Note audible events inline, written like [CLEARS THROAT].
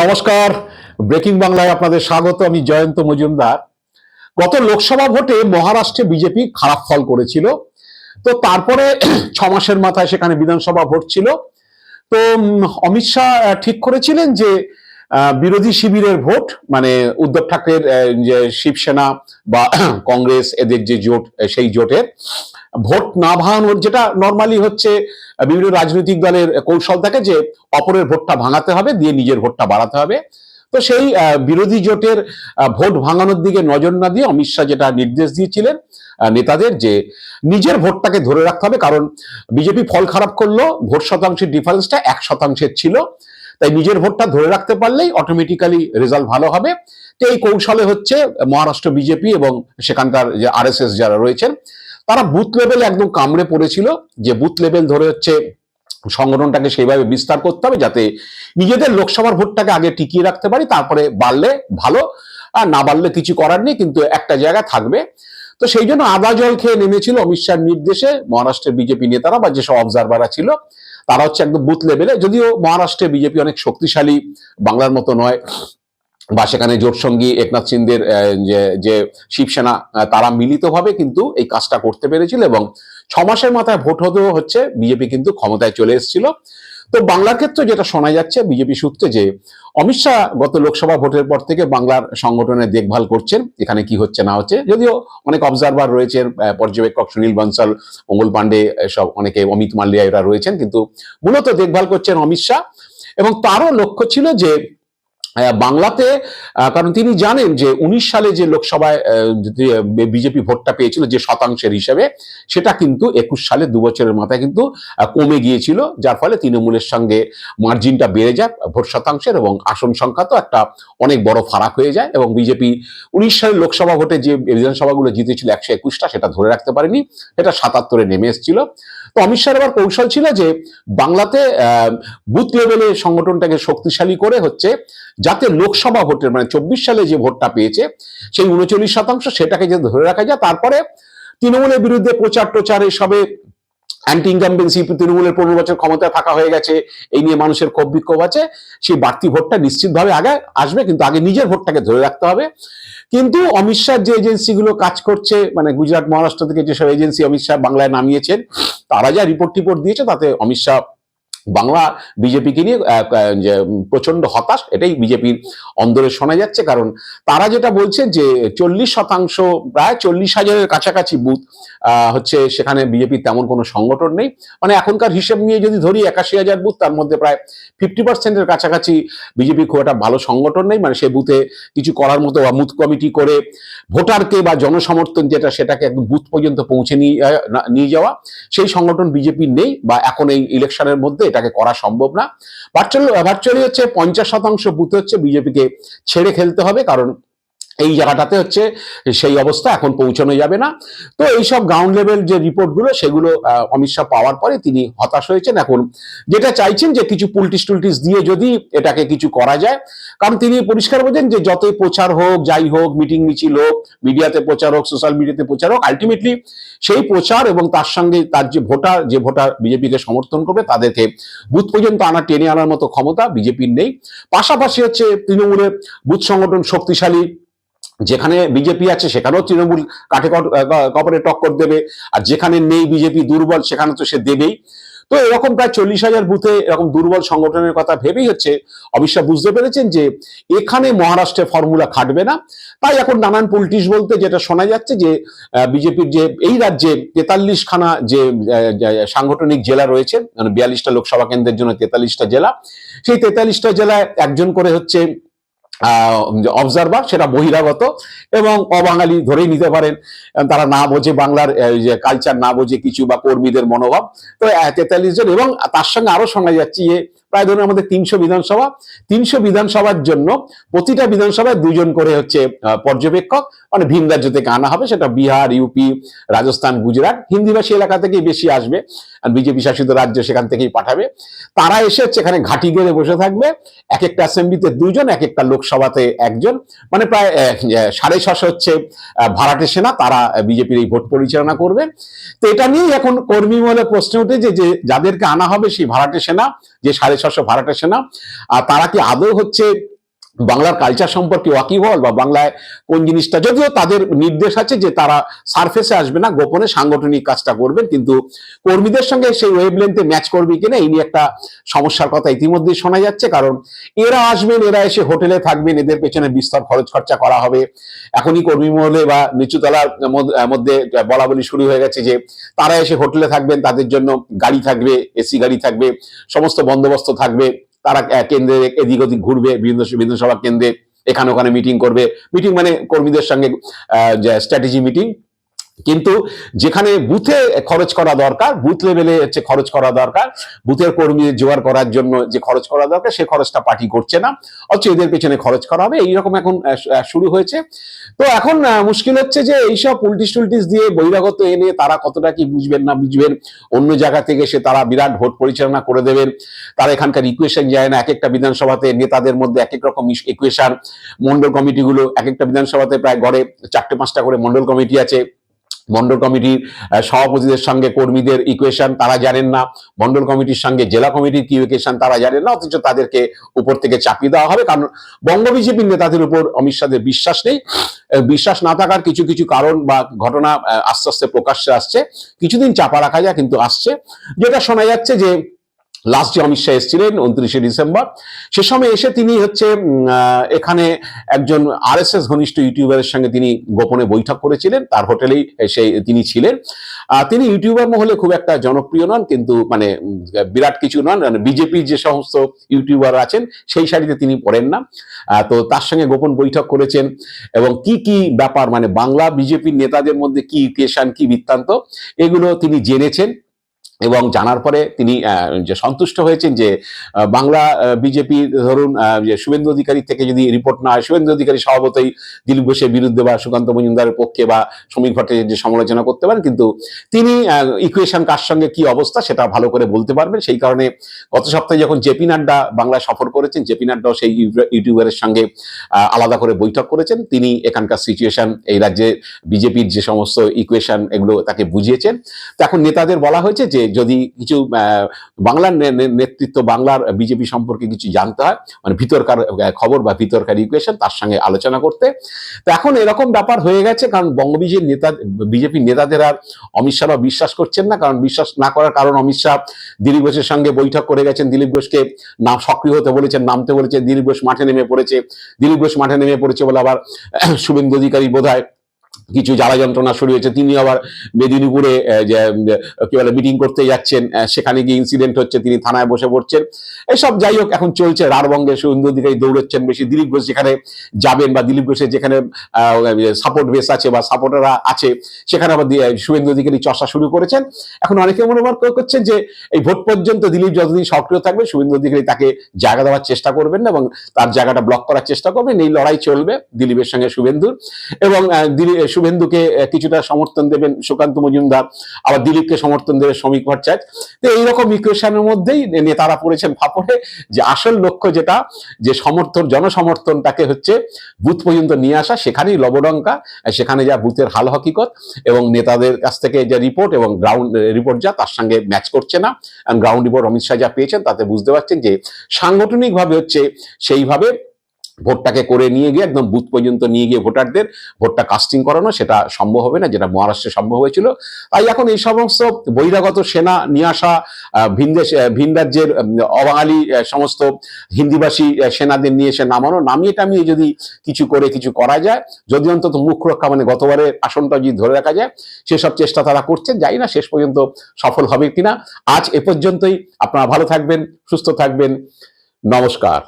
নমস্কার। ব্রেকিং বাংলায় আপনাদের স্বাগত, আমি জয়ন্ত মজুমদার। গত লোকসভা ভোটে মহারাষ্ট্রে বিজেপি খারাপ ফল করেছিল। তো তারপরে [CLEARS THROAT] ছ মাসের মাথায় সেখানে বিধানসভা ভোট ছিল। তো অমিত শাহ ঠিক করেছিলেন যে বিরোধী শিবিরের ভোট মানে উদ্ধব ঠাকরের যে শিবসেনা বা [CLEARS THROAT] কংগ্রেস, এদের যে জোট, সেই জোটের। ভোট না ভাঙানোর যেটা নর্মালি হচ্ছে, বিভিন্ন রাজনৈতিক দলের কৌশল থাকে যে অপরের ভোটটা ভাঙাতে হবে, দিয়ে নিজের ভোটটা বাড়াতে হবে। তো সেই বিরোধী জোটের ভোট ভাঙানোর দিকে নজর না দিয়ে অমিত শাহ যেটা নির্দেশ দিয়েছিলেন নেতাদের যে নিজের ভোটটাকে ধরে রাখতে হবে, কারণ বিজেপি ফল খারাপ করল, ভোট শতাংশের ডিফারেন্সটা এক শতাংশের ছিল। তাই নিজের ভোটটা ধরে রাখতে পারলেই অটোমেটিক্যালি রেজাল্ট ভালো হবে। তো এই কৌশলে হচ্ছে মহারাষ্ট্র বিজেপি এবং সেখানকার যে আরএসএস যারা রয়েছেন তারা বুথ লেভেলে একদম কামড়ে পড়েছিল যে বুথ লেভেল ধরে হচ্ছে সংগঠনটাকে সেইভাবে বিস্তার করতে হবে যাতে নিজেদের লোকসভার ভোটটাকে আগে টিকিয়ে রাখতে পারি, তারপরে বাড়লে ভালো, আর না বাড়লে কিছু করার নেই, কিন্তু একটা জায়গা থাকবে। তো সেই জন্য আদা জল খেয়ে নেমেছিল অমিত শাহর নির্দেশে, মহারাষ্ট্রের বিজেপি নেতারা বা যেসব অবজারভাররা ছিল, তারা হচ্ছে একদম বুথ লেভেলে যদিও মহারাষ্ট্রে বিজেপি অনেক শক্তিশালী, বাংলার মতো নয়। বা সেখানে জোটসঙ্গী একনাথ সিন্ধের যে যে শিবসেনা তারা মিলিতভাবে কিন্তু এই কাজটা করতে পেরেছিল এবং ছ মাসের মাথায় ভোট হতেও হচ্ছে, বিজেপি কিন্তু ক্ষমতায় চলে এসেছিল। তো বাংলার ক্ষেত্রে যেটা শোনা যাচ্ছে বিজেপি সূত্রে যে, অমিত শাহ গত লোকসভা ভোটের পর থেকে বাংলার সংগঠনের দেখভাল করছেন, এখানে কি হচ্ছে না হচ্ছে, যদিও অনেক অবজারভার রয়েছেন পর্যবেক্ষক সুনীল বনসাল, মঙ্গল পান্ডে সব অনেকে, অমিত মাল্লিয়া এরা রয়েছেন, কিন্তু মূলত দেখভাল করছেন অমিত শাহ। এবং তারও লক্ষ্য ছিল যে বাংলাতে কারণ তিনি জানেন যে উনিশ সালে যে লোকসভায় বিজেপি ভোটটা পেয়েছিল যে শতাংশের হিসেবে, সেটা কিন্তু একুশ সালে দু বছরের মাথায় কিন্তু কমে গিয়েছিল, যার ফলে তৃণমূলের সঙ্গে মার্জিনটা বেড়ে যায়, ভোট শতাংশের এবং আসন সংখ্যা তো একটা অনেক বড় ফারাক হয়ে যায় এবং বিজেপি উনিশ সালের লোকসভা ভোটে যে বিধানসভাগুলো জিতেছিল একশো একুশটা, সেটা ধরে রাখতে পারেনি এটা সাতাত্তরে নেমে এসেছিল। তো অমিত শাহের আবার কৌশল ছিল যে বাংলাতে বুথ লেভেলে সংগঠনটাকে শক্তিশালী করে হচ্ছে যাতে লোকসভা ভোটের মানে চব্বিশ সালে যে ভোটটা পেয়েছে, সেই উনচল্লিশ শতাংশ সেটাকে যে ধরে রাখা যায়। তারপরে তৃণমূলের বিরুদ্ধে প্রচার টোচার এসবে অ্যান্টি ইনকামবেন্সি তৃণমূলের পনেরো বছর ক্ষমতায় থাকা হয়ে গেছে, এই নিয়ে মানুষের ক্ষোভ বিক্ষোভ আছে, সেই বাড়তি ভোটটা নিশ্চিতভাবে আগে আসবে, কিন্তু আগে নিজের ভোটটাকে ধরে রাখতে হবে। কিন্তু অমিত শাহ যে এজেন্সিগুলো কাজ করছে মানে গুজরাট, মহারাষ্ট্র থেকে যেসব এজেন্সি অমিত শাহ বাংলায় নামিয়েছেন, তারা যা রিপোর্ট টিপোর্ট দিয়েছে, তাতে অমিত শাহ বাংলা বিজেপিকে নিয়ে প্রচণ্ড হতাশ, এটাই বিজেপির অন্দরে শোনা যাচ্ছে। কারণ তারা যেটা বলছেন যে চল্লিশ শতাংশ, প্রায় চল্লিশ হাজারের কাছাকাছি বুথ হচ্ছে সেখানে বিজেপির তেমন কোনো সংগঠন নেই। মানে এখনকার হিসেব নিয়ে যদি ধরি, একাশি হাজার বুথ, তার মধ্যে প্রায় ফিফটি পার্সেন্টের কাছাকাছি বিজেপি খুব একটা ভালো সংগঠন নেই। মানে সে বুথে কিছু করার মতো বা বুথ কমিটি করে ভোটারকে বা জনসমর্থন যেটা, সেটাকে একদম বুথ পর্যন্ত পৌঁছে নিয়ে নিয়ে যাওয়া, সেই সংগঠন বিজেপির নেই বা এখন এই ইলেকশনের মধ্যে এটাকে করা সম্ভব না। ভার্চুয়ালি ভার্চুয়ালি হচ্ছে পঞ্চাশ শতাংশ বুথ হচ্ছে বিজেপিকে ছেড়ে খেলতে হবে, কারণ এই জায়গাটাতে হচ্ছে সেই অবস্থা এখন পৌঁছানো যাবে না। তো এইসব গ্রাউন্ড লেভেল যে রিপোর্টগুলো সেগুলো অমিত শাহ পাওয়ার পরে তিনি হতাশ হয়েছেন। এখন যেটা চাইছেন যে কিছু পুলটিস টুলটিস দিয়ে যদি এটাকে কিছু করা যায়, কারণ তিনি পরিষ্কার বোঝেন যে যতই প্রচার হোক, যাই হোক, মিটিং মিছিল হোক, মিডিয়াতে প্রচার হোক সোশ্যাল মিডিয়াতে প্রচার হোক আলটিমেটলি সেই প্রচার এবং তার সঙ্গে তার যে ভোটার যে ভোটার বিজেপিকে সমর্থন করবে, তাদেরকে বুথ পর্যন্ত আনা, টেনে আনার মতো ক্ষমতা বিজেপির নেই। পাশাপাশি হচ্ছে তৃণমূলের বুথ সংগঠন শক্তিশালী যেখানে বিজেপি আছে সেখানেও তৃণমূল কাঠে কপালে টক্কর দেবে, আর যেখানে নেই বিজেপি দুর্বল, সেখানে তো সে দেবেই। তো এরকম প্রায় চল্লিশ হাজার বুথে এরকম দুর্বল সংগঠনের কথা ভেবেই হচ্ছে, অমিত শাহ বুঝতে পেরেছেন যে এখানে মহারাষ্ট্রে ফর্মুলা খাটবে না। তাই এখন নানান পলিটিক্স বলতে যেটা শোনা যাচ্ছে যে বিজেপির যে এই রাজ্যে তেতাল্লিশ খানা যে সাংগঠনিক জেলা রয়েছে মানে বিয়াল্লিশটা লোকসভা কেন্দ্রের জন্য তেতাল্লিশটা জেলা, সেই তেতাল্লিশটা জেলায় একজন করে হচ্ছে অবজারভার সেটা বহিরাগত এবং অবাঙালি ধরেই নিতে পারেন। তারা না বোঝে বাংলার যে কালচার না বোঝে কিছু বা কর্মীদের মনোভাব। তো তেতাল্লিশ জন এবং তার সঙ্গে আরও শোনা যাচ্ছে যে প্রায় ধরুন আমাদের তিনশো বিধানসভা। তিনশো বিধানসভার জন্য প্রতিটা বিধানসভায় দুজন করে হচ্ছে পর্যবেক্ষক। মানে ভিন রাজ্য থেকে আনা হবে, সেটা বিহার ইউপি রাজস্থান, গুজরাট। হিন্দিভাষী এলাকা থেকেই বেশি আসবে। বিজেপি শাসিত রাজ্য সেখান থেকেই পাঠাবে। তারা এসে হচ্ছে এখানে ঘাঁটি গেড়ে বসে থাকবে। এক একটা অ্যাসেম্বলিতে দুজন, এক একটা লোক লোকসভাতে একজন মানে প্রায় সাড়ে ছশো হচ্ছে ভাড়াটে সেনা, তারা বিজেপির এই ভোট পরিচালনা করবে। তো এটা নিয়েই এখন কর্মী মহলে প্রশ্ন উঠেছে যে যাদেরকে আনা হবে সেই ভাড়াটে সেনা, যে সাড়ে ছশো ভাড়াটে সেনা আর তারা কি আদৌ হচ্ছে বাংলার কালচার সম্পর্কে ওয়াকিবহল বা বাংলায় কোন জিনিসটা, যদিও তাদের নির্দেশ আছে যে তারা সারফেসে আসবে না, গোপনে সাংগঠনিক কাজটা করবেন, কিন্তু কর্মীদের সঙ্গে সেই ওয়েবলেন্থে ম্যাচ করবে কিনা, এই নিয়ে একটা সমস্যার কথা ইতিমধ্যেই শোনা যাচ্ছে, কারণ এরা আসবেন, এরা এসে হোটেলে থাকবেন, এদের পেছনে বিস্তর খরচ খরচা করা হবে। এখনই কর্মী মহলে বা নিচুতলার মধ্যে বলা বলি শুরু হয়ে গেছে যে তারা এসে হোটেলে থাকবেন, তাদের জন্য গাড়ি থাকবে, এসি গাড়ি থাকবে, সমস্ত বন্দোবস্ত থাকবে। তারা কেন্দ্রে এদিক ওদিক ঘুরবে বিধানসভা কেন্দ্রে, এখানে ওখানে মিটিং করবে। মিটিং মানে কর্মীদের সঙ্গে স্ট্র্যাটেজি মিটিং কিন্তু যেখানে বুথে খরচ করা দরকার, বুথ লেভেলে হচ্ছে খরচ করা দরকার, বুথের কর্মী জোগাড় করার জন্য যে খরচ করা দরকার, সে খরচটা পার্টি করছে না। অথচ এদের পেছনে খরচ করা হবে, এইরকম এখন শুরু হয়েছে। তো এখন মুশকিল হচ্ছে যে এইসব উল্টিস টুলটিস দিয়ে বহিরাগত এনে তারা কতটা কি বুঝবেন না বুঝবেন, অন্য জায়গা থেকে সে তারা বিরাট ভোট পরিচালনা করে দেবেন, তারা এখানকার ইকুয়েশন যায় না এক একটা বিধানসভাতে নেতাদের মধ্যে এক এক রকম ইকুয়েশন মন্ডল কমিটিগুলো এক একটা বিধানসভাতে প্রায় গড়ে চারটে পাঁচটা করে মন্ডল কমিটি আছে। মন্ডল কমিটির সভাপতিদের সঙ্গে কর্মীদের ইকুয়েশন তারা জানেন না। মন্ডল কমিটির সঙ্গে জেলা কমিটির কি ইকুয়েশন তারা জানেন না, অথচ তাদেরকে উপর থেকে চাপিয়ে দেওয়া হবে। কারণ বঙ্গ বিজেপির নেতাদের উপর অমিত শাহের বিশ্বাস নেই। বিশ্বাস না থাকার কিছু কিছু কারণ বা ঘটনা আস্তে আস্তে প্রকাশ্যে আসছে। কিছুদিন চাপা রাখা যায় কিন্তু আসছে। যেটা শোনা যাচ্ছে যে লাস্ট যে অমিত শাহ এসেছিলেন, উনত্রিশে ডিসেম্বর। সে সময় এসে তিনি হচ্ছে এখানে একজন আর এস এস ঘনিষ্ঠ ইউটিউবারের সঙ্গে তিনি গোপনে বৈঠক করেছিলেন। তার হোটেলেই সেই, তিনি ছিলেন। তিনি ইউটিউবার মহলে খুব একটা জনপ্রিয় নন, কিন্তু মানে বিরাট কিছু নন। মানে বিজেপির যে সমস্ত ইউটিউবার আছেন, সেই সারিতে তিনি পড়েন না। তো তার সঙ্গে গোপন বৈঠক করেছেন। এবং কি কি ব্যাপার মানে বাংলা বিজেপির নেতাদের মধ্যে কি ইকুয়েশন কি বৃত্তান্ত, এগুলো তিনি জেনেছেন। এবং জানার পরে তিনি যে সন্তুষ্ট হয়েছেন যে বাংলা বিজেপি ধরুন যে শুভেন্দু অধিকারী থেকে যদি রিপোর্ট না হয় শুভেন্দু অধিকারী স্বভাবতই দিলীপ ঘোষের বিরুদ্ধে বা সুকান্ত মজুমদারের পক্ষে বা সমীর ভট্টাচার্যের সমালোচনা করতে পারেন, কিন্তু তিনি ইকুয়েশন কার সঙ্গে কি অবস্থা সেটা ভালো করে বলতে পারবেন। সেই কারণে গত সপ্তাহে যখন জেপি নাড্ডা বাংলায় সফর করেছেন, জেপি নাড্ডাও সেই ইউটিউবারের সঙ্গে আলাদা করে বৈঠক করেছেন। তিনি এখানকার সিচুয়েশন এই রাজ্যে বিজেপির যে সমস্ত ইকুয়েশন এগুলো তাকে বুঝিয়েছেন। তো এখন নেতাদের বলা হয়েছে যে যদি কিছু বাংলার নেতৃত্ব বাংলার বিজেপি সম্পর্কে কিছু জানতে হয় মানে ভিতরকার খবর বা ভিতরকার ইকুয়েশন তার সঙ্গে আলোচনা করতে। তো এখন এরকম ব্যাপার হয়ে গেছে, কারণ বঙ্গবিজের নেতা, বিজেপি নেতাদের আর অমিত শাহরা বিশ্বাস করছেন না, কারণ বিশ্বাস না করার কারণ অমিত শাহ দিলীপ ঘোষের সঙ্গে বৈঠক করে গেছেন। দিলীপ ঘোষকে নাম সক্রিয় হতে বলেছেন, নামতে বলেছেন, দিলীপ ঘোষ মাঠে নেমে পড়েছে। দিলীপ ঘোষ মাঠে নেমে পড়েছে বলে আবার শুভেন্দু অধিকারী বোধ কিছু জ্বালা যন্ত্রণা শুরু হয়েছে। তিনি আবার মেদিনীপুরে যে কি বলে মিটিং করতে যাচ্ছেন। সেখানে গিয়ে ইনসিডেন্ট হচ্ছে, তিনি থানায় বসে পড়ছেন। এসব যাই হোক, এখন চলছে। রারবঙ্গে শুভেন্দু অধিকারী দৌড়চ্ছেন বেশি। দিলীপ ঘোষ যেখানে যাবেন বা দিলীপ ঘোষের যেখানে সাপোর্ট বেস আছে বা সাপোর্টাররা আছে, সেখানে আবার শুভেন্দু অধিকারী চর্চা শুরু করেছেন। এখন অনেকে মনে করছেন যে, এই ভোট পর্যন্ত দিলীপ যতদিন সক্রিয় থাকবে, শুভেন্দু অধিকারী তাকে জায়গা দেওয়ার চেষ্টা করবেন না এবং তার জায়গাটা ব্লক করার চেষ্টা করবেন। এই লড়াই চলবে দিলীপের সঙ্গে শুভেন্দুর এবং দিলীপ শুভেন্দুকে কিছুটা সমর্থন দেবেন সুকান্ত মজুমদার, আবার দিলীপকে সমর্থন দেবে শ্রমিক ভট্টাচার্য। তো এইরকম ইকুয়েশনের মধ্যেই নেতারা পড়েছেন ফাপড়ে যে আসল লক্ষ্য যেটা, যে সমর্থন, জনসমর্থনটাকে হচ্ছে বুথ পর্যন্ত নিয়ে আসা, সেখানেই লবডঙ্কা সেখানে যা বুথের হাল হকিকত, এবং নেতাদের কাছ থেকে যে রিপোর্ট এবং গ্রাউন্ড রিপোর্ট যা, তার সঙ্গে ম্যাচ করছে না। গ্রাউন্ড রিপোর্ট অমিত শাহ যা পেয়েছেন, তাতে বুঝতে পারছেন যে সাংগঠনিকভাবে হচ্ছে সেইভাবে ভোটটাকে করে নিয়ে গিয়ে একদম বুথ পর্যন্ত নিয়ে গিয়ে ভোটারদের ভোটটা কাস্টিং করানো, সেটা সম্ভব হবে না, যেটা মহারাষ্ট্রে সম্ভব হয়েছিল। তাই এখন এই সমস্ত বহিরাগত সেনা নিয়ে আসা ভিন দেশ ভিন রাজ্যের অবাঙালি সমস্ত হিন্দিভাষী সেনাদের নিয়ে এসে নামানো, নামিয়ে টামিয়ে যদি কিছু করে কিছু করা যায়, যদি অন্তত মুখ রক্ষা মানে গতবারের আসনটা যদি ধরে রাখা যায়, সেসব চেষ্টা তারা করছেন যাই না শেষ পর্যন্ত সফল হবে কিনা। আজ এ পর্যন্তই, আপনারা ভালো থাকবেন, সুস্থ থাকবেন, নমস্কার।